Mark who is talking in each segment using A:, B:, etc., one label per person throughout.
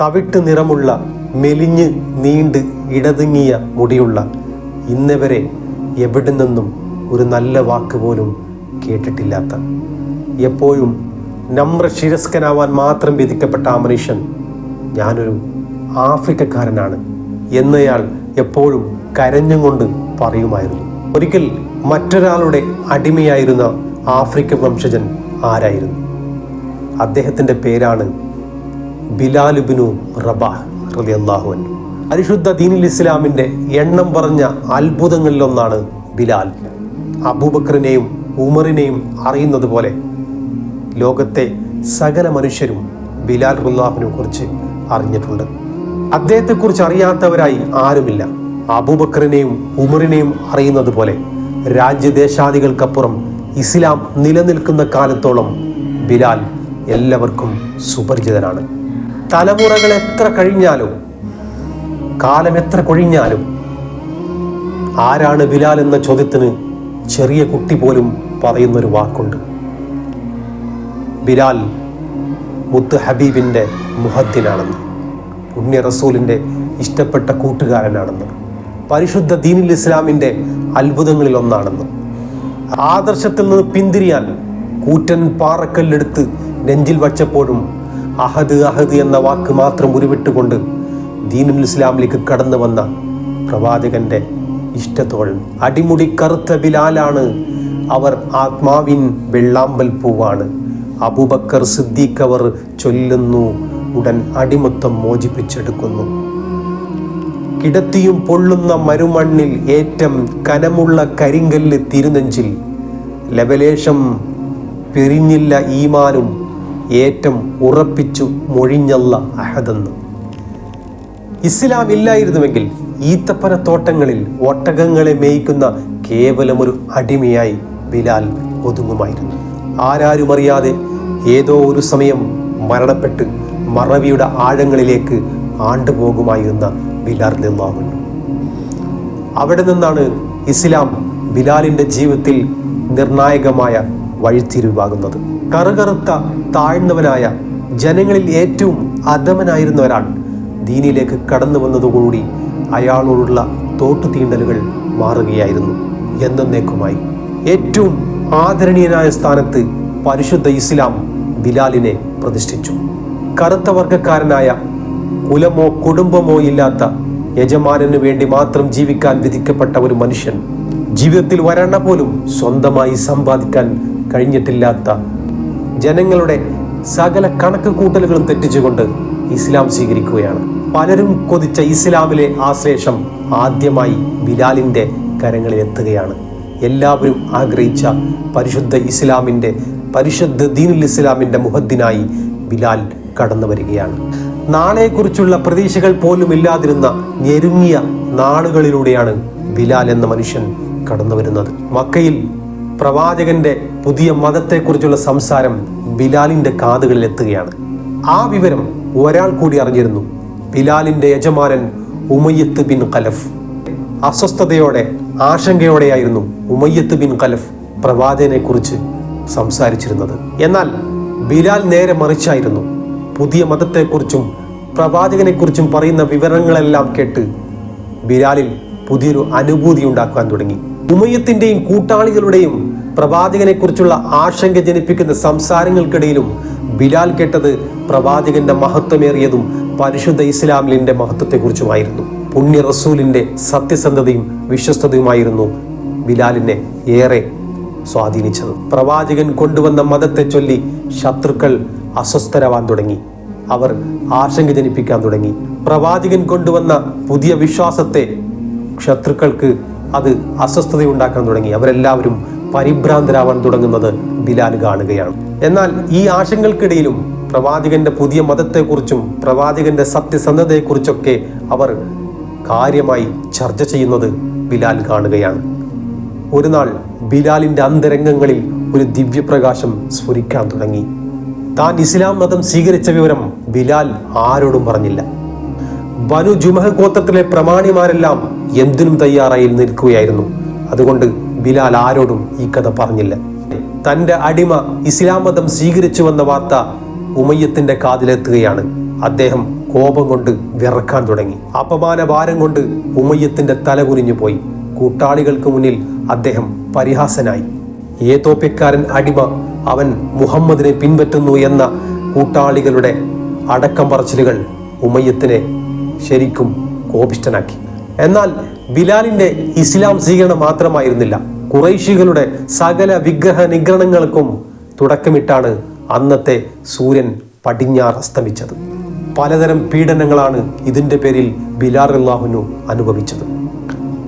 A: തവിട്ട് നിറമുള്ള മെലിഞ്ഞ് നീണ്ട് ഇടതുങ്ങിയ മുടിയുള്ള ഇന്നവരെ എവിടെ നിന്നും ഒരു നല്ല വാക്ക് പോലും കേട്ടിട്ടില്ലാത്ത. എപ്പോഴും നമ്ര നമ്രശിരസ്കനാവാൻ മാത്രം വിധിക്കപ്പെട്ട ആ മനുഷ്യൻ ഞാനൊരു ആഫ്രിക്കക്കാരനാണ് എന്നയാൾ എപ്പോഴും കരഞ്ഞുകൊണ്ട് പറയുമായിരുന്നു. ഒരിക്കൽ മറ്റൊരാളുടെ അടിമയായിരുന്ന ആഫ്രിക്കൻ വംശജൻ ആരായിരുന്നു? അദ്ദേഹത്തിന്റെ പേരാണ് ബിലാലുബിനു റബാഹ് റളിയല്ലാഹു അൻഹു. പരിശുദ്ധ ദീനുൽ ഇസ്ലാമിന്റെ എണ്ണം പറഞ്ഞ അത്ഭുതങ്ങളിലൊന്നാണ് ബിലാൽ. അബൂബക്കറിനെയും ഉമറിനെയും അറിയുന്നത് പോലെ ലോകത്തെ സകല മനുഷ്യരും ബിലാൽ റുല്ലാഹിനെ കുറിച്ച് അറിഞ്ഞിട്ടുണ്ട്. അദ്ദേഹത്തെക്കുറിച്ച് അറിയാത്തവരായി ആരുമില്ല. അബൂബക്കറിനെയും ഉമറിനെയും അറിയുന്നത് പോലെ രാജ്യദേശാദികൾക്കപ്പുറം ഇസ്ലാം നിലനിൽക്കുന്ന കാലത്തോളം ബിലാൽ എല്ലാവർക്കും സുപരിചിതനാണ്. തലമുറകൾ എത്ര കഴിഞ്ഞാലും കാലം എത്ര കൊഴിഞ്ഞാലും ആരാണ് ബിലാൽ എന്ന ചോദ്യത്തിന് ചെറിയ കുട്ടി പോലും പറയുന്നൊരു വാക്കുണ്ട്. ബിലാൽ മുത്ത് ഹബീബിന്റെ മുഹദ്ദിനാണെന്ന് പുണ്യ റസൂലിന്റെ ഇഷ്ടപ്പെട്ട കൂട്ടുകാരനാണെന്ന് പരിശുദ്ധ ദീനുൽ ഇസ്ലാമിന്റെ അത്ഭുതങ്ങളിൽ ഒന്നാണെന്ന് ആദർശത്തിൽ നിന്ന് പിന്തിരിയാൻ കൂറ്റൻ പാറക്കല്ലെടുത്ത് നെഞ്ചിൽ വച്ചപ്പോഴും അഹദ് അഹദ് എന്ന വാക്ക് മാത്രം ഉരുവിട്ടുകൊണ്ട് ദീനുൽ ഇസ്ലാമിലേക്ക് കടന്നു വന്ന പ്രവാചകന്റെ ഇഷ്ടത്തോഴൻ അടിമുടി കറുത്ത ബിലാലാണ് അവർ ആത്മാവിൻ വെള്ളാമ്പൽ പൂവാണ്. അബൂബക്കർ സിദ്ദീഖ് അവർ ചൊല്ലുന്നു ഉടൻ അടിമത്തം മോചിപ്പിച്ചെടുക്കുന്നു. കിടത്തിയും പൊള്ളുന്ന മരുമണ്ണിൽ ഏറ്റം കനമുള്ള കരിങ്കല്ല് തിരുനെഞ്ചിൽ. ലവലേശം പിരിഞ്ഞില്ല ഈമാനും ഏറ്റം ഉറപ്പിച്ചു മൊഴിഞ്ഞല്ല അഹദെന്ന്. ഇസ്ലാം ഇല്ലായിരുന്നുവെങ്കിൽ ഈത്തപ്പന തോട്ടങ്ങളിൽ ഒട്ടകങ്ങളെ മേയ്ക്കുന്ന കേവലം ഒരു അടിമയായി ബിലാൽ ഒതുങ്ങുമായിരുന്നു. ആരാരും അറിയാതെ ഏതോ ഒരു സമയം മരണപ്പെട്ട് മറവിയുടെ ആഴങ്ങളിലേക്ക് ആണ്ടുപോകുമായിരുന്ന ബിലാൽ നിന്നാകുന്നു അവിടെ നിന്നാണ് ഇസ്ലാം ബിലാലിന്റെ ജീവിതത്തിൽ നിർണായകമായ വഴിത്തിരിവാകുന്നത്. കറുകറുത്ത താഴ്ന്നവനായ ജനങ്ങളിൽ ഏറ്റവും അധമനായിരുന്ന ഒരാൾ ദീനിലേക്ക് കടന്നു വന്നതോടുകൂടി അയാളോടുള്ള തോട്ടുതീണ്ടലുകൾ മാറുകയായിരുന്നു. എന്നേക്കുമായി ഏറ്റവും ആദരണീയനായ സ്ഥാനത്ത് പരിശുദ്ധ ഇസ്ലാം ബിലാലിനെ പ്രതിഷ്ഠിച്ചു. കറുത്ത വർഗക്കാരനായ കുലമോ കുടുംബമോ ഇല്ലാത്ത യജമാനന് വേണ്ടി മാത്രം ജീവിക്കാൻ വിധിക്കപ്പെട്ട ഒരു മനുഷ്യൻ ജീവിതത്തിൽ വരണ പോലും സ്വന്തമായി സമ്പാദിക്കാൻ കഴിഞ്ഞിട്ടില്ലാത്ത ജനങ്ങളുടെ സകല കണക്ക് കൂട്ടലുകളും തെറ്റിച്ചുകൊണ്ട് ഇസ്ലാം സ്വീകരിക്കുകയാണ്. പലരും കൊതിച്ച ഇസ്ലാമിലെ ആശ്ലേഷം ആദ്യമായി ബിലാലിന്റെ കരങ്ങളിൽ എത്തുകയാണ് എല്ലാവരും ആഗ്രഹിച്ച പരിശുദ്ധ ഇസ്ലാമിന്റെ പരിശുദ്ധ ദീനുൽ ഇസ്ലാമിന്റെ മുഹദ്ദിനായി ബിലാൽ കടന്നു വരികയാണ്. നാളെക്കുറിച്ചുള്ള പ്രതീക്ഷകൾ പോലും ഇല്ലാതിരുന്ന ഞെരുങ്ങിയ നാളുകളിലൂടെയാണ് ബിലാൽ എന്ന മനുഷ്യൻ കടന്നു വരുന്നത്. മക്കയിൽ പ്രവാചകന്റെ പുതിയ മതത്തെക്കുറിച്ചുള്ള സംസാരം ബിലാലിന്റെ കാതുകളിൽ എത്തുകയാണ്. ആ വിവരം ഒരാൾ കൂടി അറിഞ്ഞിരുന്നു. ബിലാലിന്റെ യജമാനൻ ഉമയ്യത്ത് ബിൻ കലഫ് അസ്വസ്ഥതയോടെ ആശങ്കയോടെയായിരുന്നു ഉമയ്യത്ത് ബിൻ കലഫ് പ്രവാചകനെക്കുറിച്ച് സംസാരിച്ചിരുന്നത്. എന്നാൽ ബിലാൽ നേരെ മറിച്ചായിരുന്നു. പുതിയ മതത്തെക്കുറിച്ചും പ്രവാചകനെക്കുറിച്ചും പറയുന്ന വിവരങ്ങളെല്ലാം കേട്ട് ബിലാലിൽ പുതിയൊരു അനുഭൂതി ഉണ്ടാക്കാൻ തുടങ്ങി. ഉമയ്യത്തിന്റെയും കൂട്ടാളികളുടെയും പ്രവാചകനെക്കുറിച്ചുള്ള ആശങ്ക ജനിപ്പിക്കുന്ന സംസാരങ്ങൾക്കിടയിലും ബിലാൽ കേട്ടത് പ്രവാചകന്റെ മഹത്വമേറിയതും പരിശുദ്ധ ഇസ്ലാമിലിന്റെ മഹത്വത്തെക്കുറിച്ചുമായിരുന്നു. പുണ്യ റസൂലിന്റെ സത്യസന്ധതയും വിശ്വസ്തതയുമായിരുന്നു ബിലാലിനെ ഏറെ സ്വാധീനിച്ചത്. പ്രവാചകൻ കൊണ്ടുവന്ന മതത്തെ ചൊല്ലി ശത്രുക്കൾ അസ്വസ്ഥരാവാൻ തുടങ്ങി. അവർ ആശങ്ക ജനിപ്പിക്കാൻ തുടങ്ങി. പ്രവാചകൻ കൊണ്ടുവന്ന പുതിയ വിശ്വാസത്തെ ശത്രുക്കൾക്ക് അത് അസ്വസ്ഥതയുണ്ടാക്കാൻ തുടങ്ങി. അവരെല്ലാവരും പരിഭ്രാന്തരാവാൻ തുടങ്ങുന്നത് ബിലാൽ കാണുകയാണ്. എന്നാൽ ഈ ആശങ്കകൾക്കിടയിലും പ്രവാചകന്റെ പുതിയ മതത്തെക്കുറിച്ചും പ്രവാചകന്റെ സത്യസന്ധതയെക്കുറിച്ചൊക്കെ അവർ കാര്യമായി ചർച്ച ചെയ്യുന്നത് ബിലാൽ കാണുകയാണ്. ഒരു നാൾ ബിലാലിന്റെ അന്തരംഗങ്ങളിൽ ഒരു ദിവ്യപ്രകാശം സ്ഫുരിക്കാൻ തുടങ്ങി. താൻ ഇസ്ലാം മതം സ്വീകരിച്ച വിവരം ബിലാൽ ആരോടും പറഞ്ഞില്ല. ബനു ജുമഹ ഗോത്രത്തിലെ പ്രമാണിമാരെല്ലാം എന്തിനും തയ്യാറായി നിൽക്കുകയായിരുന്നു. അതുകൊണ്ട് ബിലാൽ ആരോടും ഈ കഥ പറഞ്ഞില്ല. തന്റെ അടിമ ഇസ്ലാം മതം സ്വീകരിച്ചു വന്ന വാർത്ത ഉമയ്യത്തിന്റെ കാതിലെത്തുകയാണ്. അദ്ദേഹം കോപം കൊണ്ട് വിറക്കാൻ തുടങ്ങി. അപമാന ഭാരം കൊണ്ട് ഉമയ്യത്തിന്റെ തല കുനിഞ്ഞു പോയി. കൂട്ടാളികൾക്ക് മുന്നിൽ അദ്ദേഹം പരിഹാസനായി. ഏതോപ്യക്കാരൻ അടിമ അവൻ മുഹമ്മദിനെ പിൻപറ്റുന്നു എന്ന കൂട്ടാളികളുടെ അടക്കം പറച്ചിലുകൾ ഉമയ്യത്തിനെ ശരിക്കും കോപിഷ്ടനാക്കി എന്നാൽ ബിലാലിന്റെ ഇസ്ലാം സ്വീകരണം മാത്രമായിരുന്നില്ല. കുറൈശികളുടെ സകല വിഗ്രഹ നിഗ്രഹങ്ങൾക്കും തുടക്കമിട്ടാണ് അന്നത്തെ സൂര്യൻ പടിഞ്ഞാറ് അസ്തമിച്ചത്. പലതരം പീഡനങ്ങളാണ് ഇതിന്റെ പേരിൽ ബിലാൽ അള്ളാഹുനു അനുഭവിച്ചത്.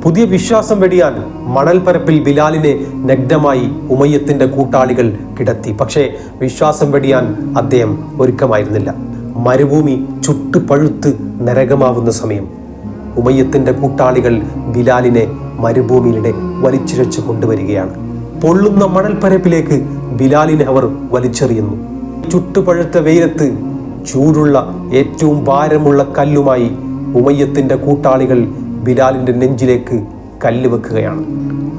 A: പുതിയ വിശ്വാസം വെടിയാൻ മണൽപ്പരപ്പിൽ ബിലാലിനെ നഗ്നമായി ഉമയ്യത്തിന്റെ കൂട്ടാളികൾ കിടത്തി. പക്ഷേ വിശ്വാസം വെടിയാൻ അദ്ദേഹം ഒരുക്കമായിരുന്നില്ല. മരുഭൂമി ചുട്ടു പഴുത്ത് നരകമാവുന്ന സമയം ഉമയ്യത്തിന്റെ കൂട്ടാളികൾ ബിലാലിനെ മരുഭൂമിയിലൂടെ വലിച്ചിഴച്ചു കൊണ്ടുവരികയാണ്. പൊള്ളുന്ന മണൽപ്പരപ്പിലേക്ക് ബിലാലിനെ അവർ വലിച്ചെറിയുന്നു. ചുട്ടുപഴുത്ത വെയിലത്ത് ചൂടുള്ള ഏറ്റവും ഭാരമുള്ള കല്ലുമായി ഉമയ്യത്തിന്റെ കൂട്ടാളികൾ ബിലാലിന്റെ നെഞ്ചിലേക്ക് കല്ല് വെക്കുകയാണ്.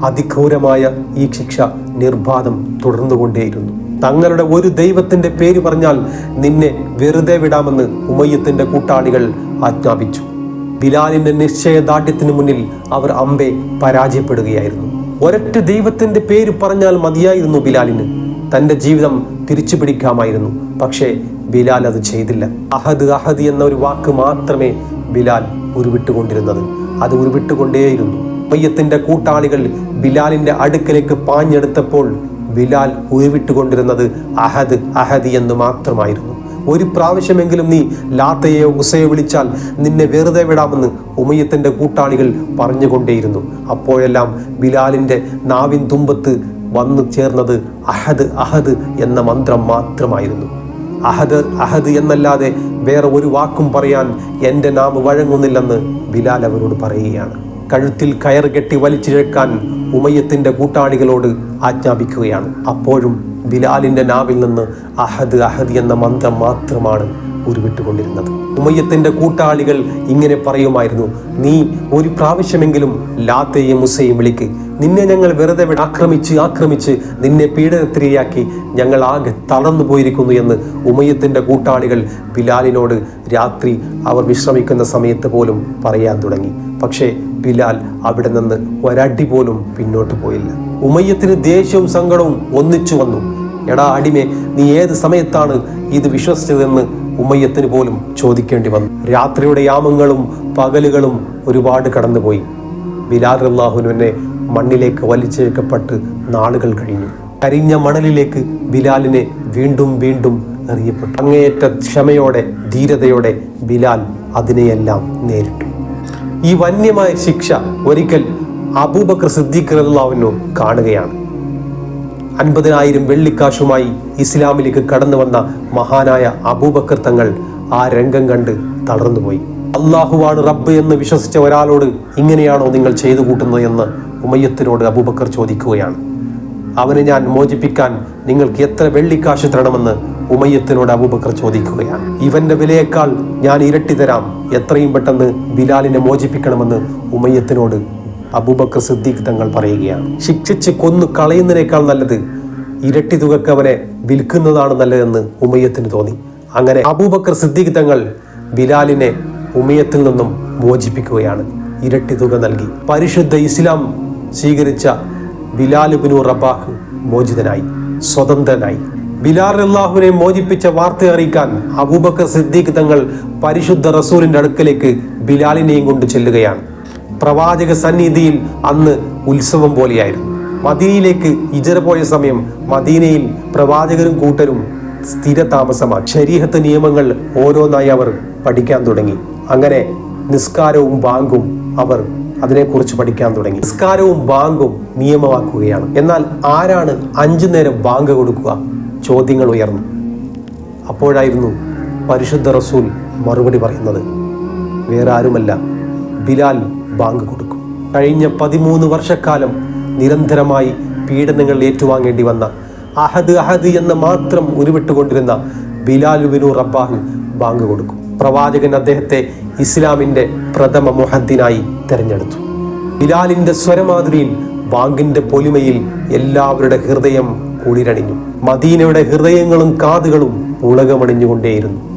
A: അതിഘോരമായ ഈ ശിക്ഷ നിർബാധം തുടർന്നുകൊണ്ടേയിരുന്നു. തങ്ങളുടെ ഒരു ദൈവത്തിന്റെ പേര് പറഞ്ഞാൽ നിന്നെ വെറുതെ വിടാമെന്ന് ഉമയ്യത്തിന്റെ കൂട്ടാളികൾ ആജ്ഞാപിച്ചു. ബിലാലിന്റെ നിശ്ചയദാർഢ്യത്തിന് മുന്നിൽ അവർ അമ്പെ പരാജയപ്പെടുകയായിരുന്നു. ഒരൊറ്റ ദൈവത്തിന്റെ പേര് പറഞ്ഞാൽ മതിയായിരുന്നു ബിലാലിന്. തന്റെ ജീവിതം തിരിച്ചു പിടിക്കാമായിരുന്നു. പക്ഷേ ബിലാൽ അത് ചെയ്തില്ല. അഹദ് അഹദ് എന്ന ഒരു വാക്ക് മാത്രമേ ബിലാൽ ഉരുവിട്ടുകൊണ്ടിരുന്നത്. അത് ഉരുവിട്ടുകൊണ്ടേയിരുന്നു. മയ്യത്തിന്റെ കൂട്ടാളികൾ ബിലാലിന്റെ അടുക്കലേക്ക് പാഞ്ഞെടുത്തപ്പോൾ ബിലാൽ ഉരുവിട്ടുകൊണ്ടിരുന്നത് അഹദ് അഹദ് എന്ന് മാത്രമായിരുന്നു. ഒരു പ്രാവശ്യമെങ്കിലും നീ ലാത്തയെയോ ഉസയോ വിളിച്ചാൽ നിന്നെ വെറുതെ വിടാമെന്ന് ഉമയത്തിന്റെ കൂട്ടാളികൾ പറഞ്ഞുകൊണ്ടേയിരുന്നു. അപ്പോഴെല്ലാം ബിലാലിന്റെ നാവിൻ തുമ്പത്ത് വന്നു ചേർന്നത് അഹദ് അഹദ് എന്ന മന്ത്രം മാത്രമായിരുന്നു. അഹദ് അഹദ് എന്നല്ലാതെ വേറെ ഒരു വാക്കും പറയാൻ എന്റെ നാം വഴങ്ങുന്നില്ലെന്ന് ബിലാൽ അവരോട് പറയുകയാണ്. കഴുത്തിൽ കയർ കെട്ടി വലിച്ചിഴക്കാൻ ഉമയത്തിന്റെ കൂട്ടാളികളോട് ആജ്ഞാപിക്കുകയാണ്. അപ്പോഴും ബിലാലിന്റെ നാവിൽ നിന്ന് അഹദ് അഹദ് എന്ന മന്ത്രം മാത്രമാണ് ഉരുവിട്ടുകൊണ്ടിരുന്നത്. ഉമയ്യത്തിന്റെ കൂട്ടാളികൾ ഇങ്ങനെ പറയുമായിരുന്നു നീ ഒരു പ്രാവശ്യമെങ്കിലും ലാത്തയും മുസയും വിളിക്ക്. നിന്നെ ഞങ്ങൾ വെറുതെ ആക്രമിച്ച് ആക്രമിച്ച് നിന്നെ പീഡനത്തിരയാക്കി ഞങ്ങൾ ആകെ തളർന്നു പോയിരിക്കുന്നു എന്ന് ഉമയ്യത്തിന്റെ കൂട്ടാളികൾ ബിലാലിനോട് രാത്രി അവർ വിശ്രമിക്കുന്ന സമയത്ത് പോലും പറയാൻ തുടങ്ങി. പക്ഷേ ബിലാൽ അവിടെ നിന്ന് ഒരടി പോലും പിന്നോട്ട് പോയില്ല. ഉമയ്യത്തിന് ദേഷ്യവും സങ്കടവും ഒന്നിച്ചു വന്നു. എടാ അടിമേ നീ ഏത് സമയത്താണ് ഇത് വിശ്വസിച്ചതെന്ന് ഉമ്മയ്യത്തിന് പോലും ചോദിക്കേണ്ടി വന്നു. രാത്രിയുടെ യാമങ്ങളും പകലുകളും ഒരുപാട് കടന്നുപോയി. ബിലാൽ അള്ളാഹുനുവിനെ മണ്ണിലേക്ക് വലിച്ചേക്കപ്പെട്ട് നാളുകൾ കഴിഞ്ഞു. കരിഞ്ഞ മണലിലേക്ക് ബിലാലിനെ വീണ്ടും വീണ്ടും എറിയപ്പെട്ടു. അങ്ങേയറ്റ ക്ഷമയോടെ ധീരതയോടെ ബിലാൽ അതിനെയെല്ലാം നേരിട്ടു. ഈ വന്യമായ ശിക്ഷ ഒരിക്കൽ അബൂബക്കർ സിദ്ദീഖ് അള്ളാഹുവിനു കാണുകയാണ്. അൻപതിനായിരം വെള്ളിക്കാശുമായി ഇസ്ലാമിലേക്ക് കടന്നു വന്ന മഹാനായ അബൂബക്കർ തങ്ങൾ ആ രംഗം കണ്ട് തളർന്നുപോയി. അള്ളാഹുവാണ് റബ്ബ് എന്ന് വിശ്വസിച്ച ഒരാളോട് ഇങ്ങനെയാണോ നിങ്ങൾ ചെയ്തു കൂട്ടുന്നത് എന്ന് ഉമയ്യത്തിനോട് അബൂബക്കർ ചോദിക്കുകയാണ്. അവനെ ഞാൻ മോചിപ്പിക്കാൻ നിങ്ങൾക്ക് എത്ര വെള്ളിക്കാശ് തരണമെന്ന് ഉമയ്യത്തിനോട് അബൂബക്കർ ചോദിക്കുകയാണ്. ഇവന്റെ വിലയേക്കാൾ ഞാൻ ഇരട്ടി തരാം. എത്രയും പെട്ടെന്ന് ബിലാലിനെ മോചിപ്പിക്കണമെന്ന് ഉമയ്യത്തിനോട് അബൂബക്കർ സിദ്ദീഖ് തങ്ങൾ പറയുകയാണ്. ശിക്ഷിച്ച് കൊന്നു കളയുന്നതിനേക്കാൾ നല്ലത് ഇരട്ടി തുകക്ക് അവനെ വിൽക്കുന്നതാണ് നല്ലതെന്ന് ഉമയ്യത്തിന് തോന്നി. അങ്ങനെ അബൂബക്കർ സിദ്ദീഖ് തങ്ങൾ ബിലാലിനെ ഉമയത്തിൽ നിന്നും മോചിപ്പിക്കുകയാണ്. ഇരട്ടി തുക നൽകി. പരിശുദ്ധ ഇസ്ലാം സ്വീകരിച്ച ബിലാൽ ബിനു റബാഹ് മോചിതനായി സ്വതന്ത്രനായി. ബിലാൽ അള്ളാഹുവിനെ മോചിപ്പിച്ച വാർത്ത അറിയിക്കാൻ അബൂബക്കർ സിദ്ദീഖ് തങ്ങൾ പരിശുദ്ധ റസൂലിന്റെ അടുക്കലേക്ക് ബിലാലിനെയും കൊണ്ട് ചെല്ലുകയാണ്. പ്രവാചക സന്നിധിയിൽ അന്ന് ഉത്സവം പോലെയായിരുന്നു. മദീനയിലേക്ക് ഇജറ പോയ സമയം മദീനയിൽ പ്രവാചകരും കൂട്ടരും സ്ഥിര താമസമാണ് ശരീരത്ത് നിയമങ്ങൾ ഓരോന്നായി അവർ പഠിക്കാൻ തുടങ്ങി. അങ്ങനെ നിസ്കാരവും ബാങ്കും അവർ അതിനെക്കുറിച്ച് പഠിക്കാൻ തുടങ്ങി. നിസ്കാരവും ബാങ്കും നിയമമാക്കുകയാണ്. എന്നാൽ ആരാണ് അഞ്ചു നേരം ബാങ്ക് കൊടുക്കുക? ചോദ്യങ്ങൾ ഉയർന്നു. അപ്പോഴായിരുന്നു പരിശുദ്ധ റസൂൽ മറുപടി പറയുന്നത്. വേറെ ആരുമല്ല ബിലാൽ ബാങ്ക് കൊടുക്കും. കഴിഞ്ഞ പതിമൂന്ന് വർഷക്കാലം നിരന്തരമായി പീഡനങ്ങൾ ഏറ്റുവാങ്ങേണ്ടി വന്ന അഹദ് അഹദ് എന്ന് മാത്രം ഉരുവിട്ടുകൊണ്ടിരുന്ന ബിലാലുബിനു ബിനു റബ്ബാഹ് ബാങ്ക് കൊടുക്കും. പ്രവാചകൻ അദ്ദേഹത്തെ ഇസ്ലാമിന്റെ പ്രഥമ മുഹദ്ദിനായി തെരഞ്ഞെടുത്തു. ബിലാലിന്റെ സ്വരമാതിരിയിൽ ബാങ്കിന്റെ പൊലിമയിൽ എല്ലാവരുടെ ഹൃദയം കുളിരണിഞ്ഞു. മദീനയുടെ ഹൃദയങ്ങളും കാതുകളും ഉളകമണിഞ്ഞുകൊണ്ടേയിരുന്നു.